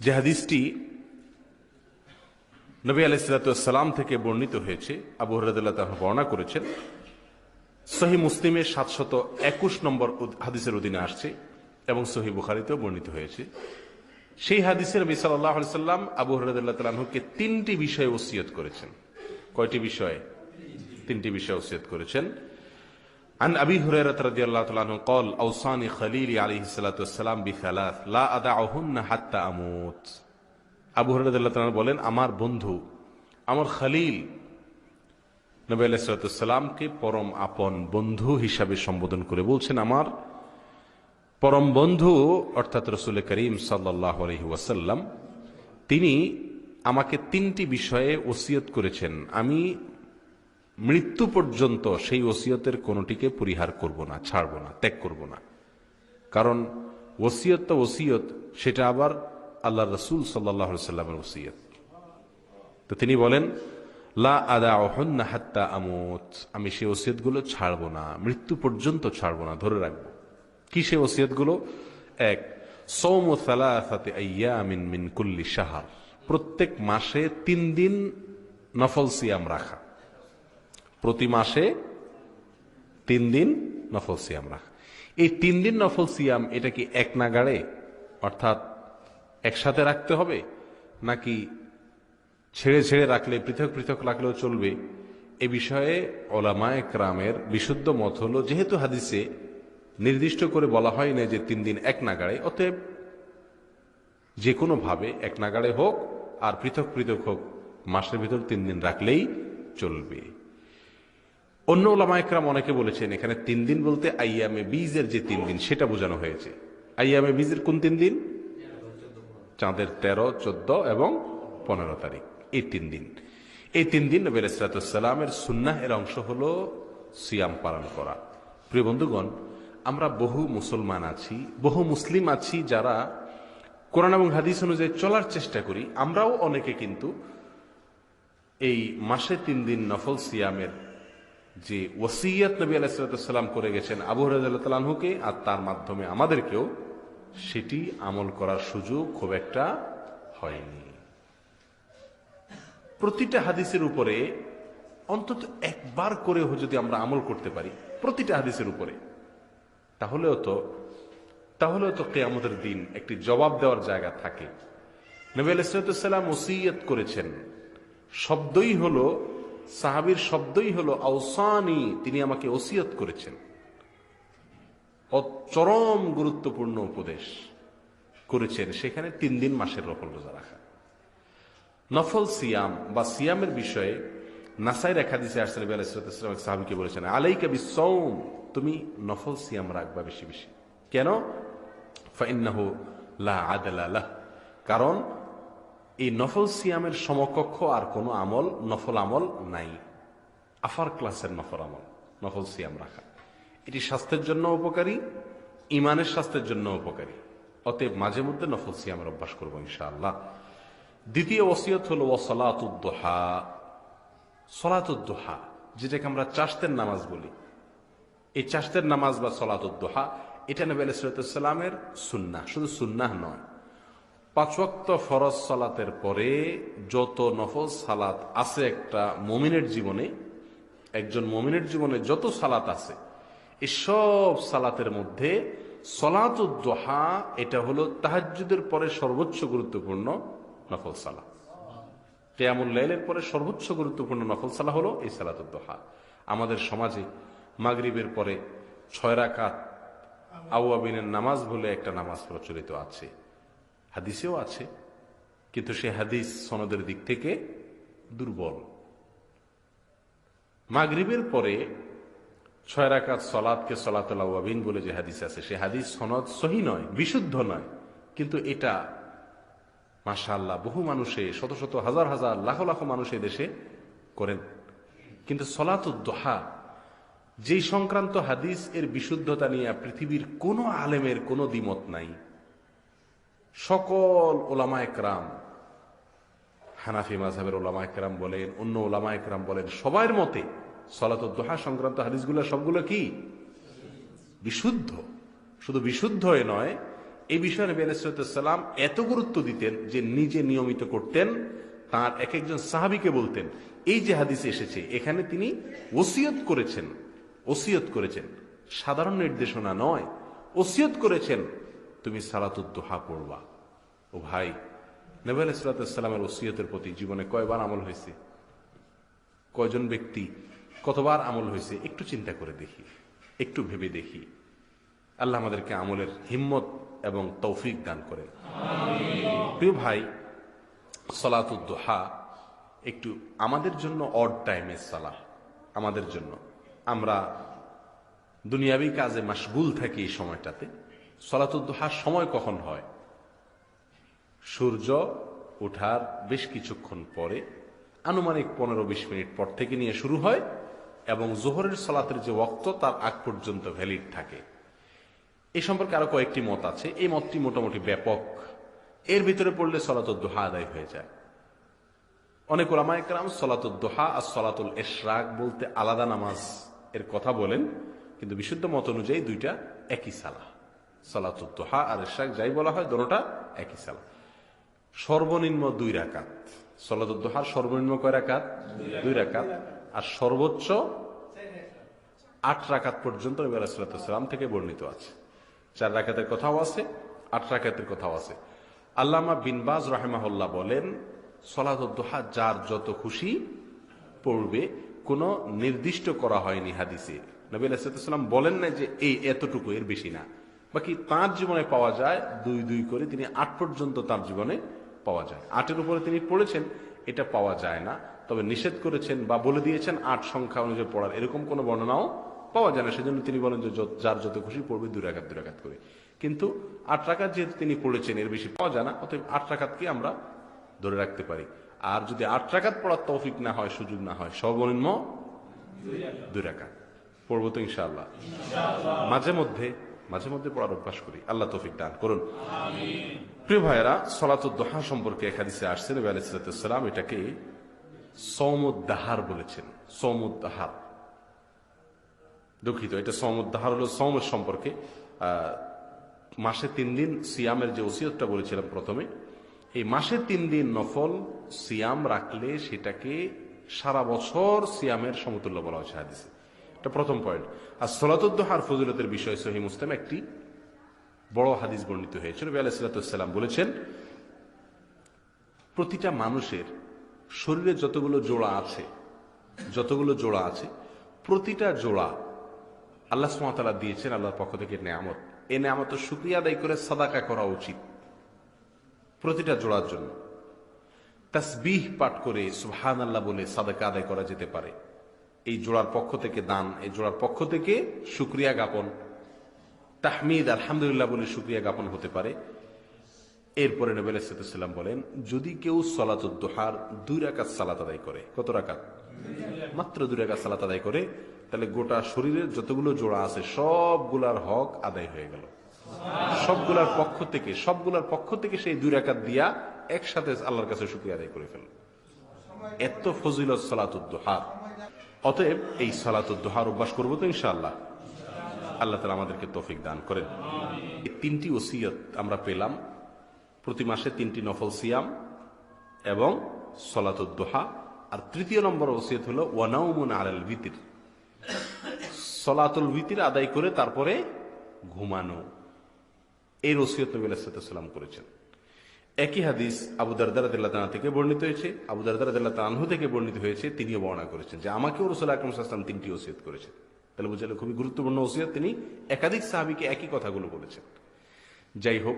যে হাদিসটি নবী আলাইসালাম থেকে বর্ণিত হয়েছে, আবু হরদুল্লাহ তাহ বর্ণনা করেছেন, সহি মুসলিমের সাতশত একুশ নম্বর হাদিসের অধীনে আসছে এবং সহি বুখারিতেও বর্ণিত হয়েছে। সেই হাদিসের নবী সাল্লাহ সাল্লাম আবু হরদুল্লাহ তালাহুকে তিনটি বিষয়ে ওসিয়ত করেছেন। কয়টি বিষয়ে? তিনটি বিষয়ে ওসিয়ত করেছেন। عن أبي هريرة رضي الله تعالى عنه قال أوصاني خليلي عليه الصلاة والسلام بثلاث لا أدعهن حتى أموت আবু হরদুল্লাহ তাআলা বলেন আমার বন্ধু আমার খালিল নবী আলাইসালামকে পরম আপন বন্ধু হিসাবে সম্বোধন করে বলছেন আমার পরম বন্ধু অর্থাৎ রসুল করিম সাল্লাহ আলহি ওয়াসাল্লাম তিনি আমাকে তিনটি বিষয়ে ওসিয়ত করেছেন আমি মৃত্যু পর্যন্ত সেই ওসিয়তের কোনোটিকে পরিহার করব না, ছাড়ব না, ত্যাগ করব না। কারণ ওসিয়ত তো ওসিয়ত, সেটা আবার আল্লাহ রসুল সাল্লাহ সাল্লামের ওসিয়ত। তো তিনি বলেন, লা আদা অহন্না হাত্তা আমত, আমি সেই ওসিয়তগুলো ছাড়ব না, মৃত্যু পর্যন্ত ছাড়ব না, ধরে রাখব। কি সেই ওসিয়তগুলো? এক, সৌম সালাসাতে আইয়ামিন মিন কুল্লি সাহার প্রত্যেক মাসে তিন দিন নফল সিয়াম রাখা। প্রতি মাসে তিন দিন নফল সিয়াম রাখা। এই তিন দিন নফল সিয়াম, এটা কি এক নাগাড়ে? অর্থাৎ একসাথে রাখতে হবে? নাকি ছেড়ে ছেড়ে রাখলে, পৃথক পৃথক রাখলেও চলবে? এ বিষয়ে ওলামায় ক্রামের বিশুদ্ধ মত হল, যেহেতু হাদিসে নির্দিষ্ট করে বলা হয় না যে তিন দিন এক নাগাড়ে, অতএব যে কোনো ভাবে এক নাগাড়ে হোক আর পৃথক পৃথক হোক, মাসের ভিতর তিন দিন রাখলেই চলবে। অন্য ওলামায়করাম অনেকে বলেছেন, এখানে তিন দিন বলতে আইয়ামে বীজের যে তিন দিন, সেটা বোঝানো হয়েছে। আইয়ামে বীজের কোন তিন দিন? চাঁদের তেরো, চোদ্দ এবং পনেরো তারিখ, এই তিন দিন। এই তিন দিন নবী সালামের সুন্নাহ এর অংশ হলো সিয়াম পালন করা। প্রিয় বন্ধুগণ, আমরা বহু মুসলমান আছি, বহু মুসলিম আছি যারা কোরআন এবং হাদিস অনুযায়ী চলার চেষ্টা করি। আমরাও অনেকে কিন্তু এই মাসে তিন দিন নফল সিয়ামের যে ওসিয়ত নবী আলাইসালাম করে গেছেন আবু রাজুকে আর তার মাধ্যমে আমাদেরকেও সেটি আমল করার সুযোগ খুব একটা হয়নি। প্রতিটা হাদিসের উপরে অন্তত একবার করেও যদি আমরা আমল করতে পারি, প্রতিটা হাদিসের উপরে, তাহলেও তো তাহলেও তো কেয়ামতের দিন একটি জবাব দেওয়ার জায়গা থাকে। নবী আলাইসালাম ওসিয়ত করেছেন। শব্দই হলো সাহাবির শব্দই হলো আউসানি তিনি আমাকে ওসিয়ত করেছেন। চরম গুরুত্বপূর্ণ উপদেশ করেছেন। সেখানে তিন দিন মাসের রফল রোজা রাখা। নফল সিয়াম বা সিয়ামের বিষয়ে নাসাই রেখা দিছে আলাইসালাম সাহাবিকে বলেছেন, আলাইকা বিসৌম তুমি নফল সিয়াম রাখবা বেশি বেশি। কেন? ফাইন্নাহু লা আদালাহ কারণ এই নফল সিয়ামের সমকক্ষ আর কোনো আমল, নফল আমল নাই। আফার ক্লাসের নফল আমল, নফল সিয়াম রাখা। এটি স্বাস্থ্যের জন্য উপকারী, ইমানের স্বাস্থ্যের জন্য উপকারী। অতএব মাঝে মধ্যে নফল সিয়ামের অভ্যাস করব ইনশাআল্লাহ। দ্বিতীয় ওসিয়ত হল ও সলাতুদ্দোহা সলাতুদ্দোহা যেটাকে আমরা চাষতের নামাজ বলি। এই চাষতের নামাজ বা সলাতুদ্দোহা এটা নবী আলাইসালামের সুন্না শুধু সুন্নাহ নয়। পাঁচওয়াক্ত ফরজ সালাতের পরে যত নফল সালাত আছে একটা মমিনের জীবনে, একজন মমিনের জীবনে যত সালাত আছে এসব সালাতের মধ্যে সলাতুদ্দোহা, এটা হলো তাহাজুদের পরে সর্বোচ্চ গুরুত্বপূর্ণ নফল সালা কেয়ামুল লাইলের পরে সর্বোচ্চ গুরুত্বপূর্ণ নফল সালা হলো এই সালাতুদ্দোহা। আমাদের সমাজে মাগরিবের পরে ছয় রাকাত আউয়াবিনের নামাজ বলে একটা নামাজ প্রচলিত আছে। হাদিসেও আছে, কিন্তু সে হাদিস সনদের দিক থেকে দুর্বল। মাগরিবের পরে ছয় রাকাত সলাদকে সলাতলাবিন বলে যে হাদিস আছে, সে হাদিস সনদ সহি নয়, বিশুদ্ধ নয়, কিন্তু এটা মাশাল্লাহ বহু মানুষে, শত শত হাজার হাজার, লাখ লাখ মানুষ দেশে করেন। কিন্তু সলাতুদ্দোহা যেই সংক্রান্ত হাদিস এর বিশুদ্ধতা নিয়ে পৃথিবীর কোনো আলেমের কোনো দ্বিমত নাই। সকল ওলামা একরাম হানাফি মাঝহের ওলামা একরাম বলেন, অন্য ওলামা একরাম বলেন, সবার মতে সলাতুদ্দোহা সংক্রান্ত হাদিসগুলো সবগুলো কি? বিশুদ্ধ। শুধু বিশুদ্ধ নয় এই বিষয়ে নবী এত গুরুত্ব দিতেন যে নিজে নিয়মিত করতেন, তার এক একজন সাহাবিকে বলতেন, এই যে হাদিসে এসেছে, এখানে তিনি ওসিয়ত করেছেন ওসিয়ত করেছেন। সাধারণ নির্দেশনা নয়, ওসিয়ত করেছেন। তুমি সালাতুদ্দোহা পড়বা। ও ভাই নবী আলাইসালামের ওসিয়তের প্রতি জীবনে কয়বার আমল হয়েছে? কয়জন ব্যক্তি কতবার আমল হয়েছে? একটু চিন্তা করে দেখি একটু ভেবে দেখি। আল্লাহ আমাদেরকে আমলের হিম্মত এবং তৌফিক দান করেন। প্রিয় ভাই সলাতুদ্দোহা একটু আমাদের জন্য অড টাইমের সালাহ আমাদের জন্য। আমরা দুনিয়াবি কাজে মাসগুল থাকি এই সময়টাতে। সলাতুদ্দোহার সময় কখন হয়? সূর্য ওঠার বেশ কিছুক্ষণ পরে, আনুমানিক পনেরো বিশ মিনিট পর থেকে নিয়ে শুরু হয় এবং জোহরের সলাতের যে ওক্ত তার আগ পর্যন্ত ভ্যালিড থাকে। এ সম্পর্কে আরও কয়েকটি মত আছে। এই মতটি মোটামুটি ব্যাপক। এর ভিতরে পড়লে সলাতুদ্দোহা আদায় হয়ে যায়। অনেক ওলামায়করাম সলাতুদ্দোহা আর সলাতুল এশরাক বলতে আলাদা নামাজ এর কথা বলেন, কিন্তু বিশুদ্ধ মত অনুযায়ী দুইটা একই সালা সলাতুদ্দোহা আর এশরাক যাই বলা হয়, দোনোটা একই সালা সর্বনিম্ন দুই রাকাত। সলাতুদ্দোহার সর্বনিম্ন কয় রাকাত? দুই রাকাত। আর সর্বোচ্চ আট রাকাত পর্যন্ত আলাইসালাম থেকে বর্ণিত আছে। চার রাকাতের কথাও আছে, আট রাকাতের কথাও আছে। আল্লামা বিনবাজ রাহেমাহুল্লাহ বলেন সলাতুদ্দোহা যার যত খুশি পড়বে, কোনো নির্দিষ্ট করা হয়নি হাদিসে। নবী আলাইসালাম বলেন না যে এই এতটুকু, এর বেশি না। বাকি তাঁর জীবনে পাওয়া যায় দুই দুই করে, তিনি আট পর্যন্ত তার জীবনে পাওয়া যায়। আটের উপরে তিনি পড়েছেন, এটা পাওয়া যায় না। তবে নিষেধ করেছেন বা বলে দিয়েছেন আট সংখ্যা অনুযায়ী পড়ার। এরকম কোনো বর্ণনাও পাওয়া যায় না। সেজন্য তিনি বলেন যে যার যত খুশি পড়বে দুই রাখাত দুই রাখাত করে। কিন্তু আট রাখাত যেহেতু তিনি পড়েছেন, এর বেশি পাওয়া যায় না, অতএব আট রাখাতকে আমরা ধরে রাখতে পারি। আর যদি আট রাখাত পড়ার তৌফিক না হয়, সুযোগ না হয়, সর্বনিম্ন দুই রাখাত পড়ব তো ইনশাআল্লাহ। মাঝে মধ্যে মাঝে মধ্যে পড়ার অভ্যাস করি। আল্লাহ তৌফিক দান করুন। প্রিয় ভাইয়েরা সলাতুদ্দোহা সম্পর্কে একাদিসে আসছেন নবী আলাইসালাম এটাকে সৌমুদ্দাহার বলেছেন। সৌমুদ্দাহার। দুঃখিত এটা সৌমুদ্দাহার হলো সৌমের সম্পর্কে। আহ, মাসে তিন দিন সিয়ামের যে ওসিয়তটা বলেছিলাম প্রথমে এই মাসে তিন দিন নফল সিয়াম রাখলে সেটাকে সারা বছর সিয়ামের সমতুল্য বলা হয়েছে হাদিসে। এটা প্রথম পয়েন্ট আর সলাতুদ্দোহার ফজিলতের বিষয় সহি মুসলিম একটি বড় হাদিস বর্ণিত হয়েছিল নবী আলাইসাল্লাম বলেছেন, প্রতিটা মানুষের শরীরে যতগুলো জোড়া আছে, যতগুলো জোড়া আছে, প্রতিটা জোড়া আল্লাহ সুমাতালা দিয়েছেন আল্লাহর পক্ষ থেকে নেয়ামত। এ নেয়ামত শুক্রিয়া আদায় করে সাদাকা করা উচিত প্রতিটা জোড়ার জন্য। তাসবিহ পাঠ করে সুহান আল্লাহ বলে সাদাকা আদায় করা যেতে পারে। এই জোড়ার পক্ষ থেকে দান, এই জোড়ার পক্ষ থেকে শুক্রিয়া জ্ঞাপন। তাহমিদ আলহামদুলিল্লাহ বলে শুক্রিয়া জ্ঞাপন হতে পারে। এরপরে নবী সাল্লাম বলেন, যদি কেউ সলাতুদ্দোহার দুই রাকাত সালাত আদায় করে, কত রাকাত? মাত্র দুই রাকাত সালাত আদায় করে, তাহলে গোটা শরীরের যতগুলো জোড়া আছে, সবগুলার হক আদায় হয়ে গেল। সবগুলার পক্ষ থেকে, সবগুলার পক্ষ থেকে সেই দুই রাকাত দিয়া একসাথে আল্লাহর কাছে শুক্রিয়া আদায় করে ফেল এত ফজিলত সলাতুদ্দোহার অতএব এই সলাতুদ্দোহার অভ্যাস করব তো ইনশাআল্লাহ। আল্লাহ তালা আমাদেরকে তৌফিক দান করেন। এই তিনটি ওসিয়ত আমরা পেলাম। প্রতি মাসে তিনটি নফল সিয়াম এবং সলাতুদ্দোহা আর তৃতীয় নম্বর ওসিয়ত হলো ওয়ানাউমুন আলাল ভিতির। সলাতুল ভিতির আদায় করে তারপরে ঘুমানো। এই ওসিয়ত নবী আলাইসাল্লাম করেছেন। একই হাদিস আবু তানা থেকে বর্ণিত হয়েছে। আবু দারদারাদিল্লাহ তানহু থেকে বর্ণিত হয়েছে, তিনিও বর্ণনা করেছেন যে আমাকেও রসুল আকরম সাল্লাম তিনটি ওসিয়ত করেছেন। তাহলে বুঝালে খুবই গুরুত্বপূর্ণ ওসিয়ত, তিনি একাধিক সাহাবিকে একই কথাগুলো বলেছেন। যাই হোক,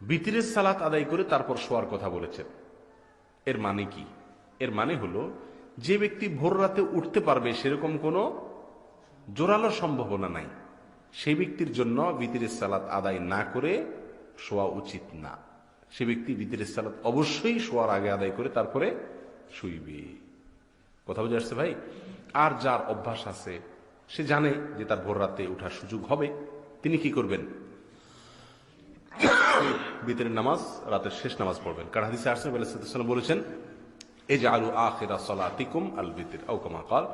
বিতিরের সালাত আদায় করে তারপর শোয়ার কথা বলেছেন। এর মানে কি? এর মানে হলো, যে ব্যক্তি ভোর রাতে উঠতে পারবে সেরকম কোনো জোরালো সম্ভাবনা নাই। সেই ব্যক্তির জন্য বিতিরের সালাত আদায় না করে শোয়া উচিত না। সে ব্যক্তি বিতিরের সালাত অবশ্যই শোয়ার আগে আদায় করে তারপরে শুইবে। কথা বুঝে আসছে ভাই? আর যার অভ্যাস আছে, সে জানে যে তার ভোর রাতে ওঠার সুযোগ হবে। তিনি কি করবেন? বিতরের নামাজ, রাতের শেষ নামাজ পড়বেন। কারণ হাদিসে আসছে? সাল্লাম বলেছেন এই যে আলু আখেরা সলাতিকুম আল বিতির আউকামা কাল,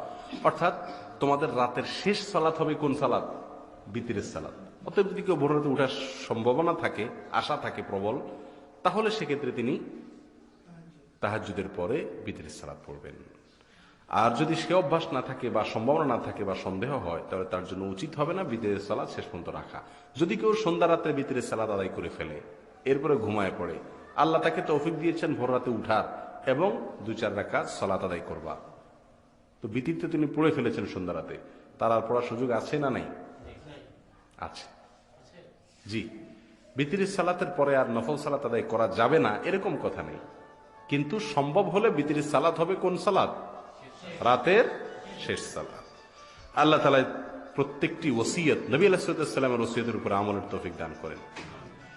অর্থাৎ তোমাদের রাতের শেষ সালাত হবে কোন সালাত? বিতিরের সালাত। অতএব যদি কেউ ভোর রাতে উঠার সম্ভাবনা থাকে, আশা থাকে প্রবল তাহলে সেক্ষেত্রে তিনি তাহাজুদের পরে বিতরের সালাদ পড়বেন। আর যদি সে অভ্যাস না থাকে বা সম্ভাবনা না থাকে বা সন্দেহ হয় তাহলে তার জন্য উচিত হবে না বিতরের সালাদ শেষ পর্যন্ত রাখা। যদি কেউ সন্ধ্যা রাত্রে বিতরের সালাদ আদায় করে ফেলে এরপরে ঘুমায় পড়ে আল্লাহ তাকে তৌফিক দিয়েছেন ভোর রাতে উঠার এবং দু চার রাকাত সালাত আদায় করবা তো বিতিতে তিনি পড়ে ফেলেছেন সন্ধ্যা রাতে তার আর পড়ার সুযোগ আছে না নাই। আছে। জি। বিতিরির সালাতের পরে আর নফল সালাত আদায় করা যাবে না, এরকম কথা নেই। কিন্তু সম্ভব হলে বিতিরিশ সালাত হবে কোন সালাত? রাতের শেষ সালাত। আল্লাহ তালা প্রত্যেকটি ওসিয়ত, নবী আলাহিসামের ওসিয়তের উপর আমলের তফিক দান করেন।